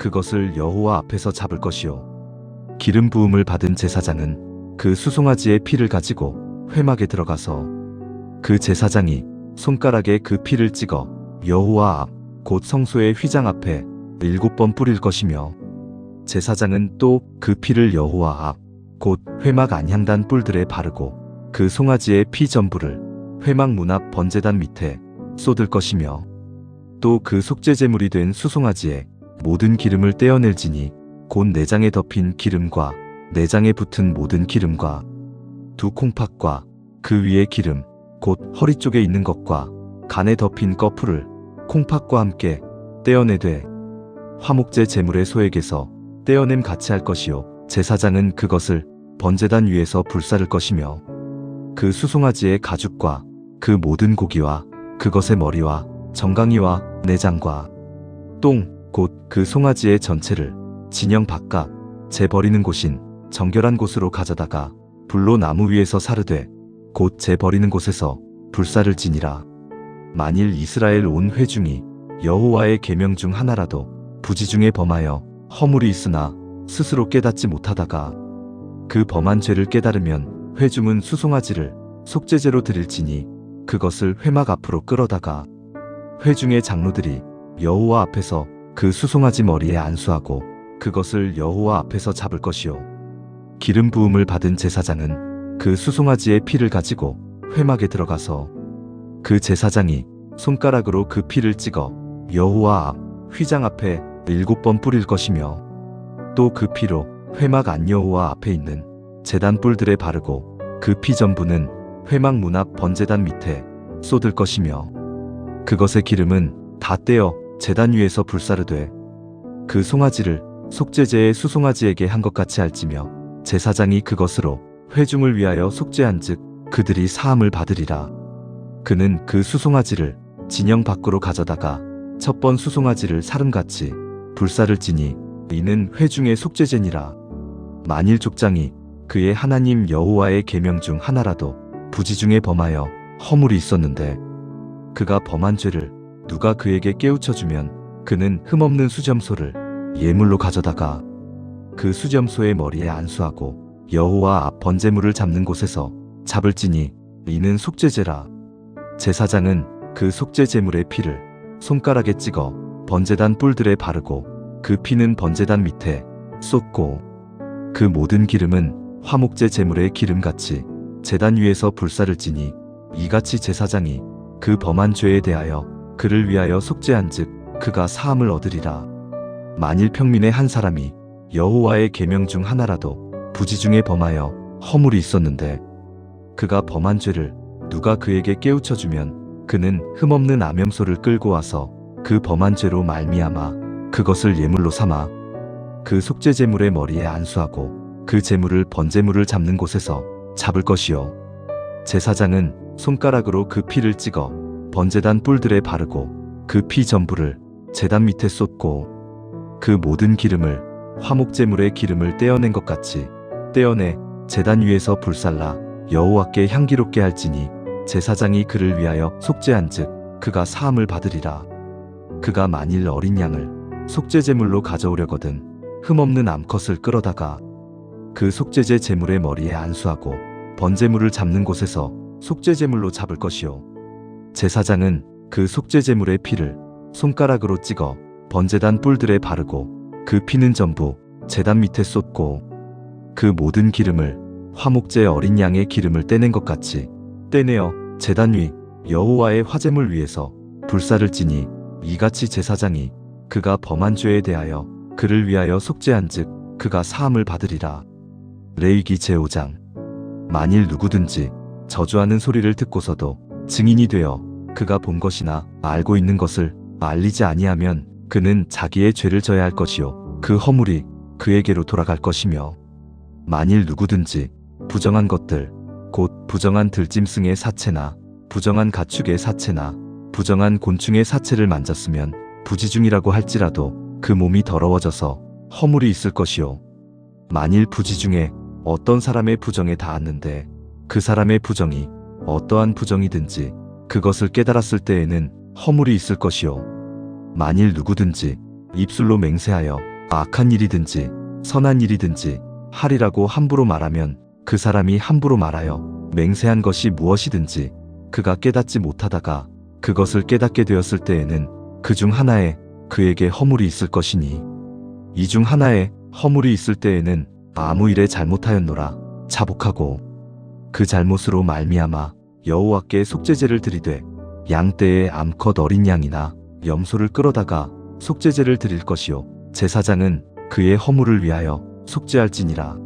그것을 여호와 앞에서 잡을 것이요. 기름 부음을 받은 제사장은 그 수송아지의 피를 가지고 회막에 들어가서 그 제사장이 손가락에 그 피를 찍어 여호와 앞 곧 성소의 휘장 앞에 일곱 번 뿌릴 것이며 제사장은 또 그 피를 여호와 앞 곧 회막 안향단 뿔들에 바르고 그 송아지의 피 전부를 회막 문 앞 번제단 밑에 쏟을 것이며 또 그 속죄 제물이 된 수송아지에 모든 기름을 떼어낼지니 곧 내장에 덮인 기름과 내장에 붙은 모든 기름과 두 콩팥과 그 위에 기름 곧 허리 쪽에 있는 것과 간에 덮인 꺼풀을 콩팥과 함께 떼어내되 화목제 제물의 소에게서 떼어냄 같이 할 것이요. 제사장은 그것을 번제단 위에서 불사를 것이며 그 수송아지의 가죽과 그 모든 고기와 그것의 머리와 정강이와 내장과 똥 곧 그 송아지의 전체를 진영 바깥 재 버리는 곳인 정결한 곳으로 가져다가 불로 나무 위에서 사르되 곧 재 버리는 곳에서 불사를 지니라. 만일 이스라엘 온 회중이 여호와의 계명 중 하나라도 부지 중에 범하여 허물이 있으나 스스로 깨닫지 못하다가 그 범한 죄를 깨달으면 회중은 수송아지를 속죄제로 드릴지니 그것을 회막 앞으로 끌어다가 회중의 장로들이 여호와 앞에서 그 수송아지 머리에 안수하고 그것을 여호와 앞에서 잡을 것이요. 기름 부음을 받은 제사장은 그 수송아지의 피를 가지고 회막에 들어가서 그 제사장이 손가락으로 그 피를 찍어 여호와 앞 휘장 앞에 일곱 번 뿌릴 것이며 또 그 피로 회막 안 여호와 앞에 있는 제단 뿔들에 바르고 그 피 전부는 회막 문 앞 번제단 밑에 쏟을 것이며 그것의 기름은 다 떼어 제단 위에서 불사르되 그 송아지를 속죄제의 수송아지에게 한 것 같이 할지며 제사장이 그것으로 회중을 위하여 속죄한즉 그들이 사함을 받으리라. 그는 그 수송아지를 진영 밖으로 가져다가 첫 번 수송아지를 사름같이 불사를 지니 이는 회중의 속죄제니라. 만일 족장이 그의 하나님 여호와의 계명 중 하나라도 부지 중에 범하여 허물이 있었는데 그가 범한 죄를 누가 그에게 깨우쳐 주면 그는 흠없는 수점소를 예물로 가져다가 그 수점소의 머리에 안수하고 여호와 앞 번제물을 잡는 곳에서 잡을지니 이는 속죄제라. 제사장은 그 속죄 제물의 피를 손가락에 찍어 번제단 뿔들에 바르고 그 피는 번제단 밑에 쏟고 그 모든 기름은 화목제 제물의 기름같이 제단 위에서 불사를 지니 이같이 제사장이 그 범한 죄에 대하여 그를 위하여 속죄한즉 그가 사함을 얻으리라. 만일 평민의 한 사람이 여호와의 계명 중 하나라도 부지 중에 범하여 허물이 있었는데 그가 범한 죄를 누가 그에게 깨우쳐 주면 그는 흠없는 암염소를 끌고 와서 그 범한 죄로 말미암아 그것을 예물로 삼아 그 속죄 제물의 머리에 안수하고 그 제물을 번제물을 잡는 곳에서 잡을 것이요. 제사장은 손가락으로 그 피를 찍어 번제단 뿔들에 바르고 그 피 전부를 제단 밑에 쏟고 그 모든 기름을 화목 제물의 기름을 떼어낸 것 같이 떼어내 제단 위에서 불살라 여호와께 향기롭게 할지니 제사장이 그를 위하여 속죄한즉 그가 사함을 받으리라. 그가 만일 어린 양을 속죄 제물로 가져오려거든 흠없는 암컷을 끌어다가 그 속죄제 제물의 머리에 안수하고 번제물을 잡는 곳에서 속죄 제물로 잡을 것이요 제사장은 그 속죄 제물의 피를 손가락으로 찍어 번제단 뿔들에 바르고 그 피는 전부 제단 밑에 쏟고 그 모든 기름을 화목제 어린 양의 기름을 떼낸 것 같이 떼내어 제단 위 여호와의 화제물 위에서 불사를 지니 이같이 제사장이 그가 범한 죄에 대하여 그를 위하여 속죄한즉 그가 사함을 받으리라. 레위기 제5장 만일 누구든지 저주하는 소리를 듣고서도 증인이 되어 그가 본 것이나 알고 있는 것을 알리지 아니하면 그는 자기의 죄를 져야 할 것이요. 그 허물이 그에게로 돌아갈 것이며 만일 누구든지 부정한 것들 곧 부정한 들짐승의 사체나 부정한 가축의 사체나 부정한 곤충의 사체를 만졌으면 부지중이라고 할지라도 그 몸이 더러워져서 허물이 있을 것이요. 만일 부지 중에 어떤 사람의 부정에 닿았는데 그 사람의 부정이 어떠한 부정이든지 그것을 깨달았을 때에는 허물이 있을 것이요. 만일 누구든지 입술로 맹세하여 악한 일이든지 선한 일이든지 하리라고 함부로 말하면 그 사람이 함부로 말하여 맹세한 것이 무엇이든지 그가 깨닫지 못하다가 그것을 깨닫게 되었을 때에는 그 중 하나에 그에게 허물이 있을 것이니 이 중 하나에 허물이 있을 때에는 아무 일에 잘못하였노라 자복하고 그 잘못으로 말미암아 여호와께 속죄제를 드리되 양떼의 암컷 어린 양이나 염소를 끌어다가 속죄제를 드릴 것이요. 제사장은 그의 허물을 위하여 속죄할지니라.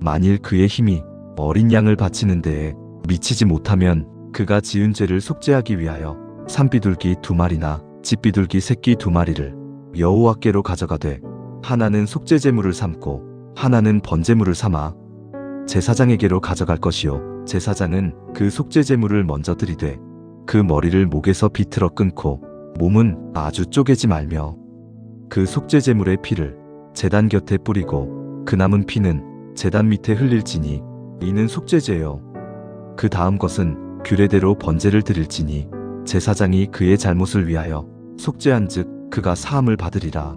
만일 그의 힘이 어린 양을 바치는 데에 미치지 못하면 그가 지은 죄를 속죄하기 위하여 산비둘기 두 마리나 집비둘기 새끼 두 마리를 여호와께로 가져가되 하나는 속죄제물을 삼고 하나는 번제물을 삼아 제사장에게로 가져갈 것이요. 제사장은 그 속죄 제물을 먼저 드리되 그 머리를 목에서 비틀어 끊고 몸은 아주 쪼개지 말며 그 속죄 제물의 피를 제단 곁에 뿌리고 그 남은 피는 제단 밑에 흘릴지니 이는 속죄제요. 그 다음 것은 규례대로 번제를 드릴지니 제사장이 그의 잘못을 위하여 속죄한즉 그가 사함을 받으리라.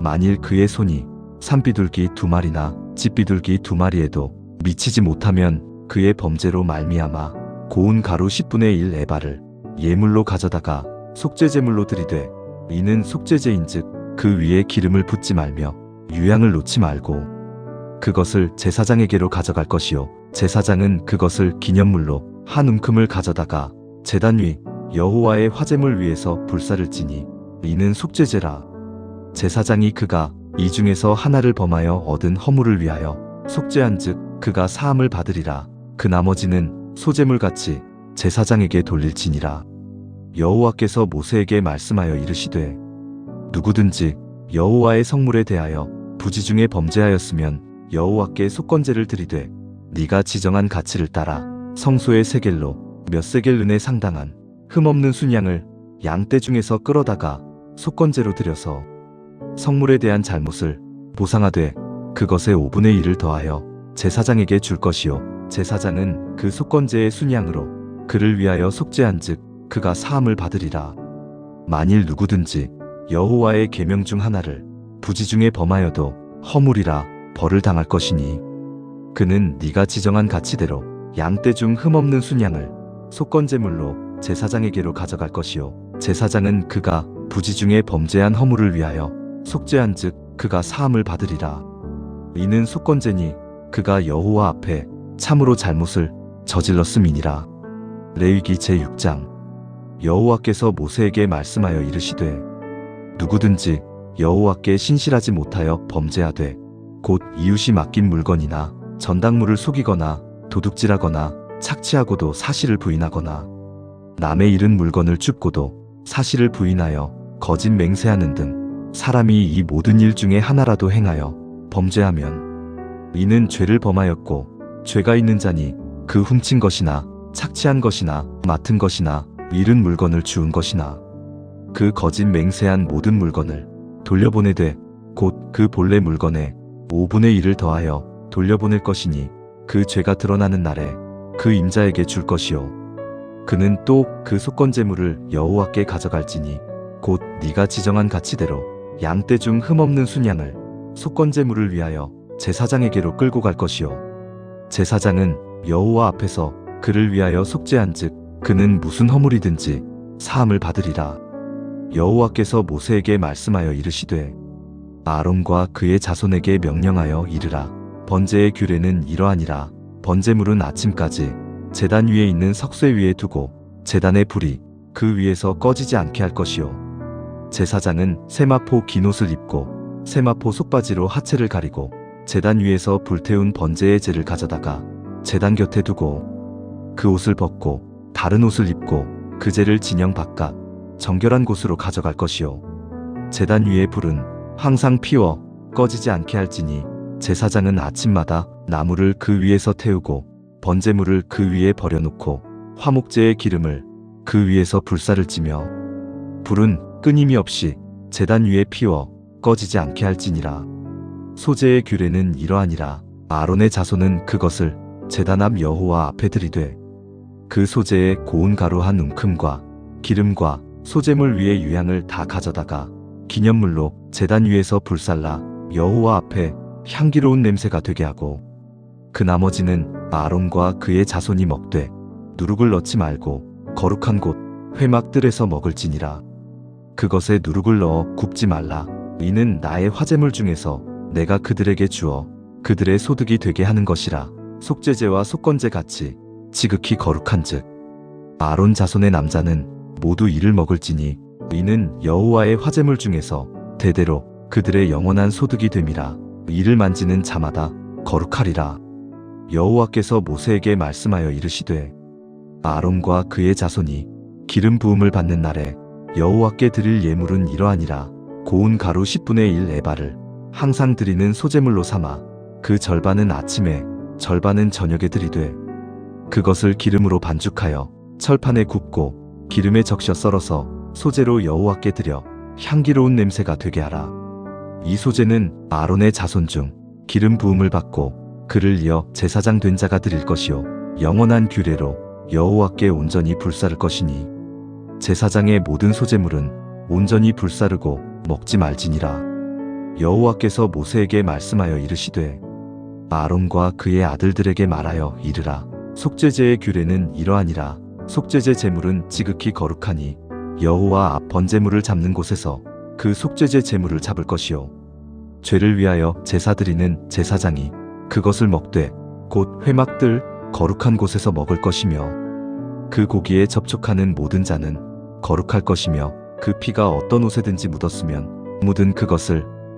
만일 그의 손이 산비둘기 두 마리나 집비둘기 두 마리에도 미치지 못하면 그의 범죄로 말미암아 고운 가루 10분의 1 에바를 예물로 가져다가 속죄제물로 드리되 이는 속죄제인즉 그 위에 기름을 붓지 말며 유향을 놓지 말고 그것을 제사장에게로 가져갈 것이요. 제사장은 그것을 기념물로 한 움큼을 가져다가 제단 위 여호와의 화제물 위에서 불사를 지니 이는 속죄제라. 제사장이 그가 이 중에서 하나를 범하여 얻은 허물을 위하여 속죄한즉 그가 사함을 받으리라. 그 나머지는 소재물같이 제사장에게 돌릴지니라. 여호와께서 모세에게 말씀하여 이르시되 누구든지 여호와의 성물에 대하여 부지 중에 범죄하였으면 여호와께 속건제를 드리되 네가 지정한 가치를 따라 성소의 세겔로 몇 세겔 은에 상당한 흠없는 순양을 양떼 중에서 끌어다가 속건제로 드려서 성물에 대한 잘못을 보상하되 그것의 5분의 1을 더하여 제사장에게 줄 것이요. 제사장은 그 속건제의 순양으로 그를 위하여 속죄한즉 그가 사함을 받으리라. 만일 누구든지 여호와의 계명 중 하나를 부지 중에 범하여도 허물이라 벌을 당할 것이니 그는 네가 지정한 가치대로 양떼 중 흠없는 순양을 속건제물로 제사장에게로 가져갈 것이요. 제사장은 그가 부지 중에 범죄한 허물을 위하여 속죄한즉 그가 사함을 받으리라. 이는 속건제니 그가 여호와 앞에 참으로 잘못을 저질렀음이니라. 레위기 제6장. 여호와께서 모세에게 말씀하여 이르시되 누구든지 여호와께 신실하지 못하여 범죄하되 곧 이웃이 맡긴 물건이나 전당물을 속이거나 도둑질하거나 착취하고도 사실을 부인하거나 남의 잃은 물건을 줍고도 사실을 부인하여 거짓 맹세하는 등 사람이 이 모든 일 중에 하나라도 행하여 범죄하면 이는 죄를 범하였고 죄가 있는 자니 그 훔친 것이나 착취한 것이나 맡은 것이나 잃은 물건을 주운 것이나 그 거짓 맹세한 모든 물건을 돌려보내되 곧 그 본래 물건에 5분의 1을 더하여 돌려보낼 것이니 그 죄가 드러나는 날에 그 임자에게 줄 것이요. 그는 또 그 속건 제물을 여호와께 가져갈지니 곧 네가 지정한 가치대로 양떼 중 흠없는 순양을 속건 제물을 위하여 제사장에게로 끌고 갈 것이요. 제사장은 여호와 앞에서 그를 위하여 속죄한즉 그는 무슨 허물이든지 사함을 받으리라. 여호와께서 모세에게 말씀하여 이르시되 아론과 그의 자손에게 명령하여 이르라. 번제의 규례는 이러하니라. 번제물은 아침까지 제단 위에 있는 석쇠 위에 두고 제단의 불이 그 위에서 꺼지지 않게 할 것이요. 제사장은 세마포 긴 옷을 입고 세마포 속바지로 하체를 가리고 제단 위에서 불태운 번제의 재를 가져다가 제단 곁에 두고 그 옷을 벗고 다른 옷을 입고 그 재를 진영 바깥 정결한 곳으로 가져갈 것이요. 제단 위의 불은 항상 피워 꺼지지 않게 할지니 제사장은 아침마다 나무를 그 위에서 태우고 번제물을 그 위에 버려놓고 화목제의 기름을 그 위에서 불사를 찌며 불은 끊임이 없이 제단 위에 피워 꺼지지 않게 할지니라 소재의 규례는 이러하니라. 아론의 자손은 그것을 제단 앞 여호와 앞에 들이되 그 소재의 고운 가루 한 움큼과 기름과 소재물 위에 유향을 다 가져다가 기념물로 제단 위에서 불살라 여호와 앞에 향기로운 냄새가 되게 하고 그 나머지는 아론과 그의 자손이 먹되 누룩을 넣지 말고 거룩한 곳 회막들에서 먹을지니라. 그것에 누룩을 넣어 굽지 말라. 이는 나의 화제물 중에서 내가 그들에게 주어 그들의 소득이 되게 하는 것이라. 속죄제와 속건제 같이 지극히 거룩한즉 아론 자손의 남자는 모두 이를 먹을지니 이는 여호와의 화제물 중에서 대대로 그들의 영원한 소득이 됨이라. 이를 만지는 자마다 거룩하리라. 여호와께서 모세에게 말씀하여 이르시되 아론과 그의 자손이 기름 부음을 받는 날에 여호와께 드릴 예물은 이러하니라. 고운 가루 10분의 1 에바를 항상 드리는 소재물로 삼아 그 절반은 아침에 절반은 저녁에 드리되 그것을 기름으로 반죽하여 철판에 굽고 기름에 적셔 썰어서 소재로 여호와께 드려 향기로운 냄새가 되게 하라. 이 소재는 아론의 자손 중 기름 부음을 받고 그를 이어 제사장 된 자가 드릴 것이요 영원한 규례로 여호와께 온전히 불사를 것이니 제사장의 모든 소재물은 온전히 불사르고 먹지 말지니라. 여호와께서 모세에게 말씀하여 이르시되 아론과 그의 아들들에게 말하여 이르라. 속죄제의 규례는 이러하니라. 속죄제 제물은 지극히 거룩하니 여호와 앞 번제물을 잡는 곳에서 그 속죄제 제물을 잡을 것이요 죄를 위하여 제사 드리는 제사장이 그것을 먹되 곧 회막들 거룩한 곳에서 먹을 것이며 그 고기에 접촉하는 모든 자는 거룩할 것이며 그 피가 어떤 옷에든지 묻었으면 묻은 그것을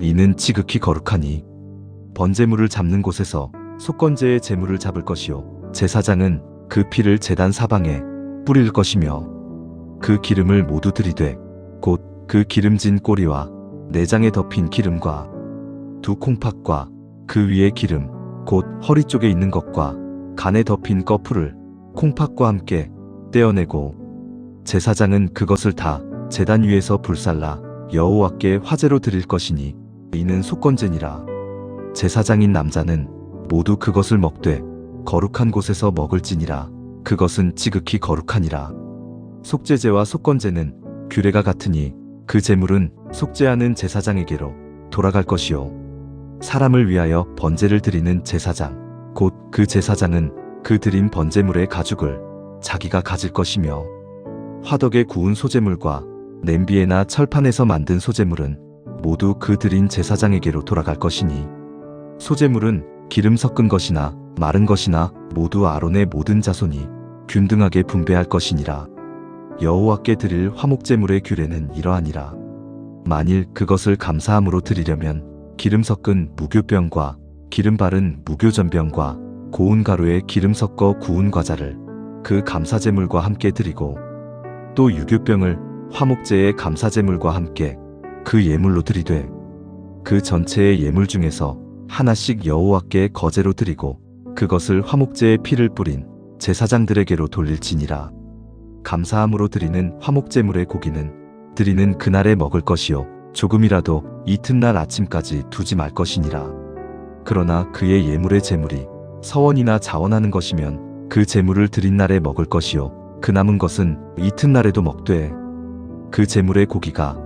이는 지극히 거룩하니 번제물을 잡는 곳에서 속건제의 제물을 잡을 것이요. 제사장은 그 피를 제단 사방에 뿌릴 것이며 그 기름을 모두 들이되 곧 그 기름진 꼬리와 내장에 덮인 기름과 두 콩팥과 그 위에 기름 곧 허리 쪽에 있는 것과 간에 덮인 꺼풀을 콩팥과 함께 떼어내고 제사장은 그것을 다 제단 위에서 불살라 여호와께 화제로 드릴 것이니 이는 속건제니라. 제사장인 남자는 모두 그것을 먹되 거룩한 곳에서 먹을지니라. 그것은 지극히 거룩하니라. 속죄제와 속건제는 규례가 같으니 그 제물은 속죄하는 제사장에게로 돌아갈 것이요. 사람을 위하여 번제를 드리는 제사장 곧 그 제사장은 그 드린 번제물의 가죽을 자기가 가질 것이며 화덕에 구운 소재물과 냄비에나 철판에서 만든 소재물은 모두 그 드린 제사장에게로 돌아갈 것이니 소재물은 기름 섞은 것이나 마른 것이나 모두 아론의 모든 자손이 균등하게 분배할 것이니라. 여호와께 드릴 화목제물의 규례는 이러하니라. 만일 그것을 감사함으로 드리려면 기름 섞은 무교병과 기름 바른 무교전병과 고운 가루에 기름 섞어 구운 과자를 그 감사제물과 함께 드리고 또 유교병을 화목제의 감사제물과 함께 그 예물로 드리되 그 전체의 예물 중에서 하나씩 여호와께 거제로 드리고 그것을 화목제의 피를 뿌린 제사장들에게로 돌릴지니라. 감사함으로 드리는 화목제물의 고기는 드리는 그날에 먹을 것이요 조금이라도 이튿날 아침까지 두지 말 것이니라. 그러나 그의 예물의 제물이 서원이나 자원하는 것이면 그 제물을 드린 날에 먹을 것이요 그 남은 것은 이튿날에도 먹되 그 제물의 고기가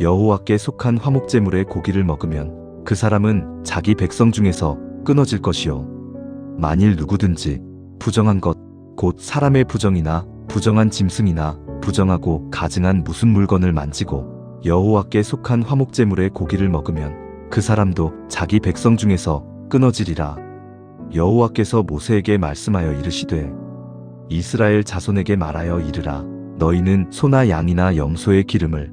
여호와께 속한 화목제물의 고기를 먹으면 그 사람은 자기 백성 중에서 끊어질 것이요. 만일 누구든지 부정한 것 곧 사람의 부정이나 부정한 짐승이나 부정하고 가증한 무슨 물건을 만지고 여호와께 속한 화목제물의 고기를 먹으면 그 사람도 자기 백성 중에서 끊어지리라. 여호와께서 모세에게 말씀하여 이르시되 이스라엘 자손에게 말하여 이르라. 너희는 소나 양이나 염소의 기름을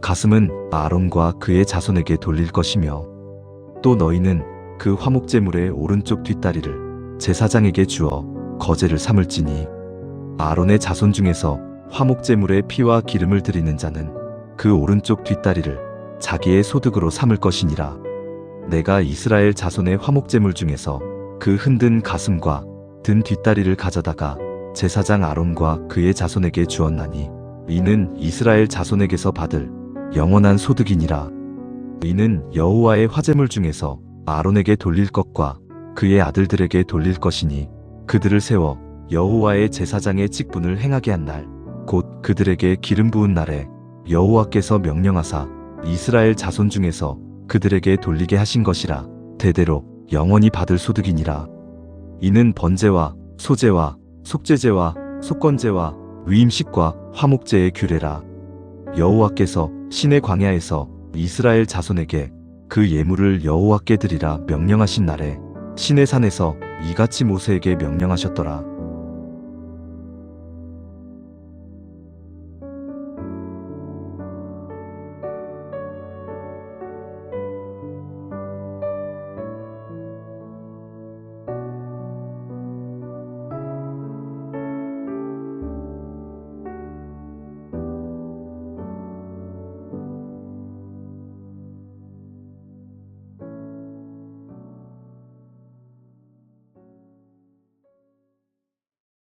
가슴은 아론과 그의 자손에게 돌릴 것이며 또 너희는 그 화목제물의 오른쪽 뒷다리를 제사장에게 주어 거제를 삼을지니 아론의 자손 중에서 화목제물의 피와 기름을 드리는 자는 그 오른쪽 뒷다리를 자기의 소득으로 삼을 것이니라. 내가 이스라엘 자손의 화목제물 중에서 그 흔든 가슴과 든 뒷다리를 가져다가 제사장 아론과 그의 자손에게 주었나니 이는 이스라엘 자손에게서 받을 영원한 소득이니라. 이는 여호와의 화제물 중에서 아론에게 돌릴 것과 그의 아들들에게 돌릴 것이니 그들을 세워 여호와의 제사장의 직분을 행하게 한 날 곧 그들에게 기름 부은 날에 여호와께서 명령하사 이스라엘 자손 중에서 그들에게 돌리게 하신 것이라. 대대로 영원히 받을 소득이니라. 이는 번제와 소제와 속제제와 속건제와 위임식과 화목제의 규례라 여호와께서 신의 광야에서 이스라엘 자손에게 그 예물을 여호와께 드리라 명령하신 날에 신의 산에서 이같이 모세에게 명령하셨더라